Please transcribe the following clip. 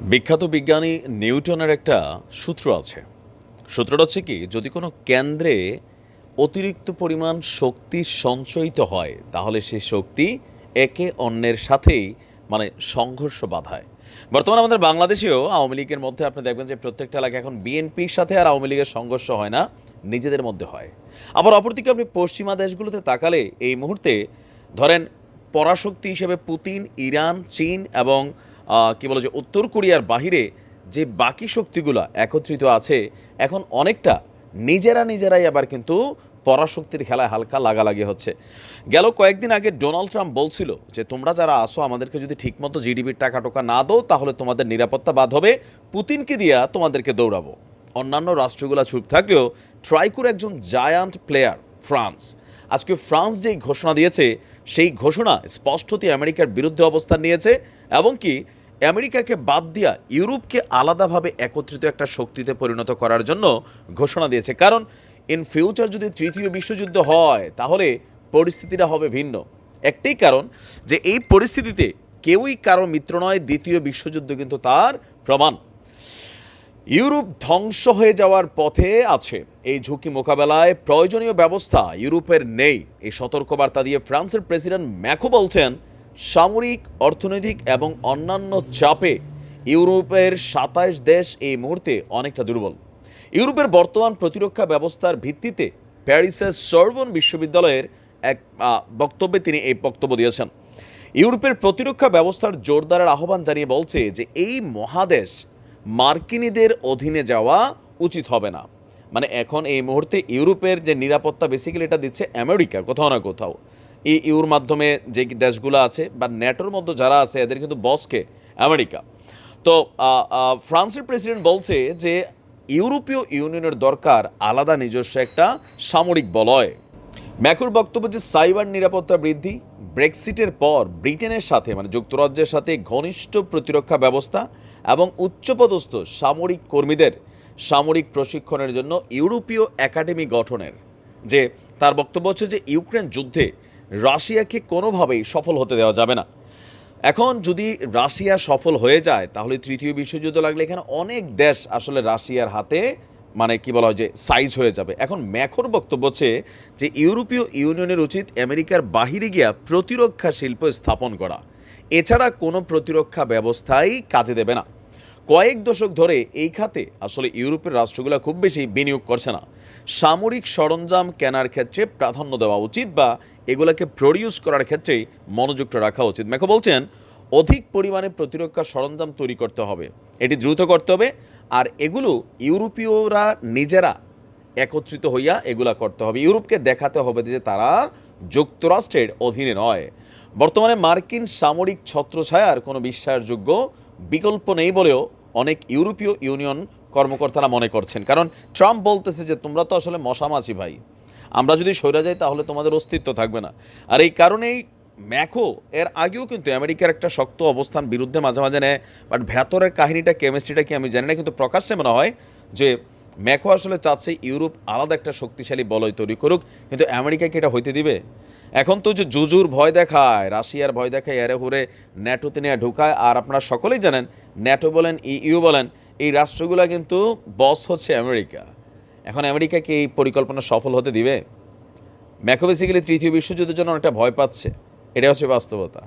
বিখ্যাত বিজ্ঞানী নিউটনের একটা সূত্র আছে। সূত্রটা হচ্ছে কি, যদি কোনো কেন্দ্রে অতিরিক্ত পরিমাণ শক্তি সঞ্চয়িত হয়, তাহলে সেই শক্তি একে অন্যের সাথেই মানে সংঘর্ষ বাধায়। বর্তমানে আমাদের বাংলাদেশেও আওয়ামী লীগের মধ্যে আপনি দেখবেন যে প্রত্যেকটা এলাকা এখন বিএনপির সাথে আর আওয়ামী লীগের সংঘর্ষ হয় না, নিজেদের মধ্যে হয়। আবার অপরদিকে আপনি পশ্চিমা দেশগুলোতে তাকালে এই মুহূর্তে ধরেন পরাশক্তি হিসেবে পুতিন, ইরান, চীন এবং কি বলে যে উত্তর কোরিয়ার বাহিরে যে বাকি শক্তিগুলো একত্রিত আছে, এখন অনেকটা নিজেরা নিজেরাই আবার কিন্তু পরাশক্তির খেলায় হালকা লাগালাগি হচ্ছে। গেল কয়েকদিন আগে ডোনাল্ড ট্রাম্প বলছিল যে, তোমরা যারা আসো, আমাদেরকে যদি ঠিকমতো জিডিপির টাকা টোকা না দাও, তাহলে তোমাদের নিরাপত্তা বাদ হবে। পুতিনকে দিয়া তোমাদেরকে দৌড়াবো। অন্যান্য রাষ্ট্রগুলো চুপ থাকলেও ট্রাইকুর একজন জায়ান্ট প্লেয়ার, ফ্রান্স। আজকে ফ্রান্স যেই ঘোষণা দিয়েছে, সেই ঘোষণা স্পষ্টতই আমেরিকার বিরুদ্ধে অবস্থান নিয়েছে, এবং কি আমেরিকাকে বাদ দিয়া ইউরোপকে আলাদাভাবে একত্রিত একটা শক্তিতে পরিণত করার জন্য ঘোষণা দিয়েছে। কারণ ইন ফিউচার যদি তৃতীয় বিশ্বযুদ্ধ হয়, তাহলে পরিস্থিতিটা হবে ভিন্ন। একটাই কারণ যে এই পরিস্থিতিতে কেউই কারও মিত্র নয়, দ্বিতীয় বিশ্বযুদ্ধ কিন্তু তার প্রমাণ। ইউরোপ ধ্বংস হয়ে যাওয়ার পথে আছে। এই ঝুঁকি মোকাবেলায় প্রয়োজনীয় ব্যবস্থা ইউরোপের নেই। এই সতর্কবার্তা দিয়ে ফ্রান্সের প্রেসিডেন্ট ম্যাকো বলছেন সামরিক, অর্থনৈতিক এবং অন্যান্য চাপে ইউরোপের সাতাশ দেশ এই মুহূর্তে অনেকটা দুর্বল। ইউরোপের বর্তমান প্রতিরক্ষা ব্যবস্থার ভিত্তিতে প্যারিসের সর্বন বিশ্ববিদ্যালয়ের এক বক্তব্যে তিনি এই বক্তব্য দিয়েছেন। ইউরোপের প্রতিরক্ষা ব্যবস্থার জোরদারের আহ্বান জানিয়ে বলছে যে এই মহাদেশ মার্কিনীদের অধীনে যাওয়া উচিত হবে না। মানে এখন এই মুহূর্তে ইউরোপের যে নিরাপত্তা বেসিক্যালি এটা দিচ্ছে আমেরিকা, কোথাও না কোথাও। ইউর মাধ্যমে যে দেশগুলো আছে বা ন্যাটোর মধ্যে যারা আছে, এদের কিন্তু বসকে আমেরিকা। তো ফ্রান্সের প্রেসিডেন্ট বলছে যে ইউরোপীয় ইউনিয়নের দরকার আলাদা নিজস্ব একটা সামরিক বলয়। ম্যাকুর বক্তব্য যে সাইবার নিরাপত্তা বৃদ্ধি, ব্রেক্সিটের পর ব্রিটেনের সাথে মানে যুক্তরাজ্যের সাথে ঘনিষ্ঠ প্রতিরক্ষা ব্যবস্থা এবং উচ্চপদস্থ সামরিক কর্মীদের সামরিক প্রশিক্ষণের জন্য ইউরোপীয় একাডেমি গঠনের। যে, তার বক্তব্য হচ্ছে যে ইউক্রেন যুদ্ধে রাশিয়াকে কোনোভাবেই সফল হতে দেওয়া যাবে না। এখন যদি রাশিয়া সফল হয়ে যায়, তাহলে তৃতীয় বিশ্বযুদ্ধ লাগলে এখানে অনেক দেশ আসলে রাশিয়ার হাতে মানে কি বলা হয় যে সাইজ হয়ে যাবে। এখন ম্যাখোর বক্তব্য হচ্ছে যে, ইউরোপীয় ইউনিয়নের উচিত আমেরিকার বাহিরে গিয়া প্রতিরক্ষা শিল্প স্থাপন করা। এছাড়া কোনো প্রতিরক্ষা ব্যবস্থাই কাজে দেবে না। কয়েক দশক ধরে এই খাতে আসলে ইউরোপের রাষ্ট্রগুলো খুব বেশি বিনিয়োগ করছে না। সামরিক সরঞ্জাম কেনার ক্ষেত্রে প্রাধান্য দেওয়া উচিত বা এগুলোকে প্রডিউস করার ক্ষেত্রেই মনোযোগটা রাখা উচিত। মেখো বলছেন, অধিক পরিমাণে প্রতিরক্ষা সরঞ্জাম তৈরি করতে হবে। এটি দ্রুত করতে হবে। আর এগুলো ইউরোপীয়রা নিজেরা একত্রিত হইয়া এগুলা করতে হবে। ইউরোপকে দেখাতে হবে যে তারা যুক্তরাষ্ট্রের অধীনে নয়। বর্তমানে মার্কিন সামরিক ছত্রছায়ার কোনো বিশ্বাসযোগ্য বিকল্প নেই বলেও অনেক ইউরোপীয় ইউনিয়ন কর্মকর্তারা মনে করছেন। কারণ ট্রাম্প বলতেছে যে, তোমরা তো আসলে মশামাছি ভাই। আমরা যদি সরে যাই, তাহলে তোমাদের অস্তিত্ব থাকবে না। আর এই কারণেই ম্যাকো, এর আগেও কিন্তু আমেরিকার একটা শক্ত অবস্থান বিরুদ্ধে মাঝে মাঝে নেয়, বাট ভেতরের কাহিনীটা, কেমিস্ট্রিটা কি আমি জানি না, কিন্তু প্রকাশ্যে মনে হয় যে ম্যাকো আসলে চাচ্ছে ইউরোপ আলাদা একটা শক্তিশালী বলয় তৈরি করুক, কিন্তু আমেরিকা কি এটা হইতে দিবে? এখন তো যে জুজুর ভয় দেখায়, রাশিয়ার ভয় দেখায়, এরে হুরে ন্যাটোতে নিয়ে ঢুকায়, আর আপনারা সকলেই জানেন, ন্যাটো বলেন ইউ বলেন, এই রাষ্ট্রগুলো কিন্তু বস হচ্ছে আমেরিকা। এখন আমেরিকা কি এই পরিকল্পনা সফল হতে দিবে? ম্যাকো বেসিক্যালি তৃতীয় বিশ্বযুদ্ধের জন্য অনেকটা ভয় পাচ্ছে। এটা হচ্ছে বাস্তবতা।